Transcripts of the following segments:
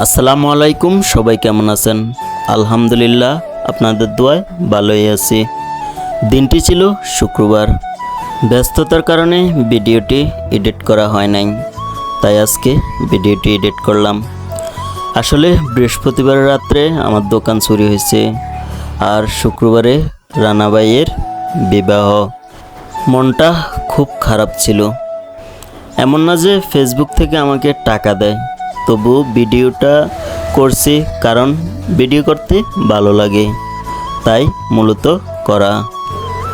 আসসালামু আলাইকুম, সবাই কেমন আছেন? আলহামদুলিল্লাহ, আপনাদের দোয়ায় ভালোই আছি। দিনটি ছিল শুক্রবার। ব্যস্ততার কারণে ভিডিওটি এডিট করা হয় নাই, তাই আজকে ভিডিওটি এডিট করলাম। আসলে বৃহস্পতিবার রাত্রে আমার দোকান চুরি হয়েছে, আর শুক্রবারে রানাবাইয়ের বিবাহ। মনটা খুব খারাপ ছিল। এমন না যে ফেসবুক থেকে আমাকে টাকা দেয় তবু ভিডিওটা করছি কারণ ভিডিও করতে ভালো লাগে। তাই মূলত করা।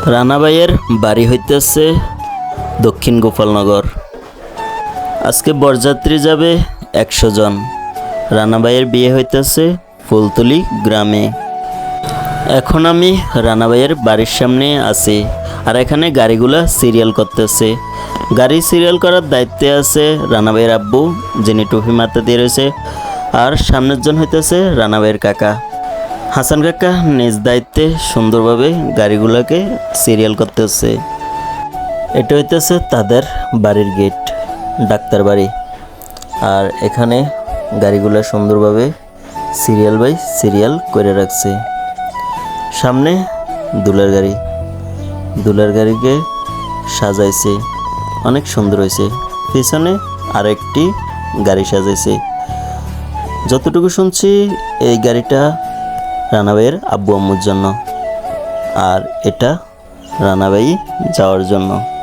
রানাবাইয়ের বাড়ি হইতেছে দক্ষিণ গোপালনগর। আজকে বরযাত্রী যাবে একশো জন। রানাবাইয়ের বিয়ে হইতেছে ফুলতলি গ্রামে। এখন আমি রানাবাইয়ের বাড়ির সামনে আছি। আর এখানে গাড়িগুলা সিরিয়াল করতেছে। গাড়ি সিরিয়াল করার দায়িত্বে আছে রানাবাইয়ের আব্বু, যিনি টুপি মাথা দিয়ে রয়েছে, আর সামনের জন হইতেছে রানাবাইয়ের কাকা। হাসান কাকা নিজ দায়িত্বে সুন্দরভাবে গাড়িগুলোকে সিরিয়াল করতেছে। এটা হইতেছে তাদের বাড়ির গেট ডাক্তার বাড়ি। আর এখানে গাড়িগুলো সুন্দরভাবে সিরিয়াল বাই সিরিয়াল করে রাখছে। সামনে দুলার গাড়ি। দুলার গাড়িকে সাজাইছে। অনেক সুন্দর হয়েছে পিছনে আরেকটি গাড়ি সাজাইছে। যতটুকু শুনছি, এই গাড়িটা রানাবাইয়ের আব্বু আম্মুর জন্য। আর এটা রানাবাই যাওয়ার জন্য।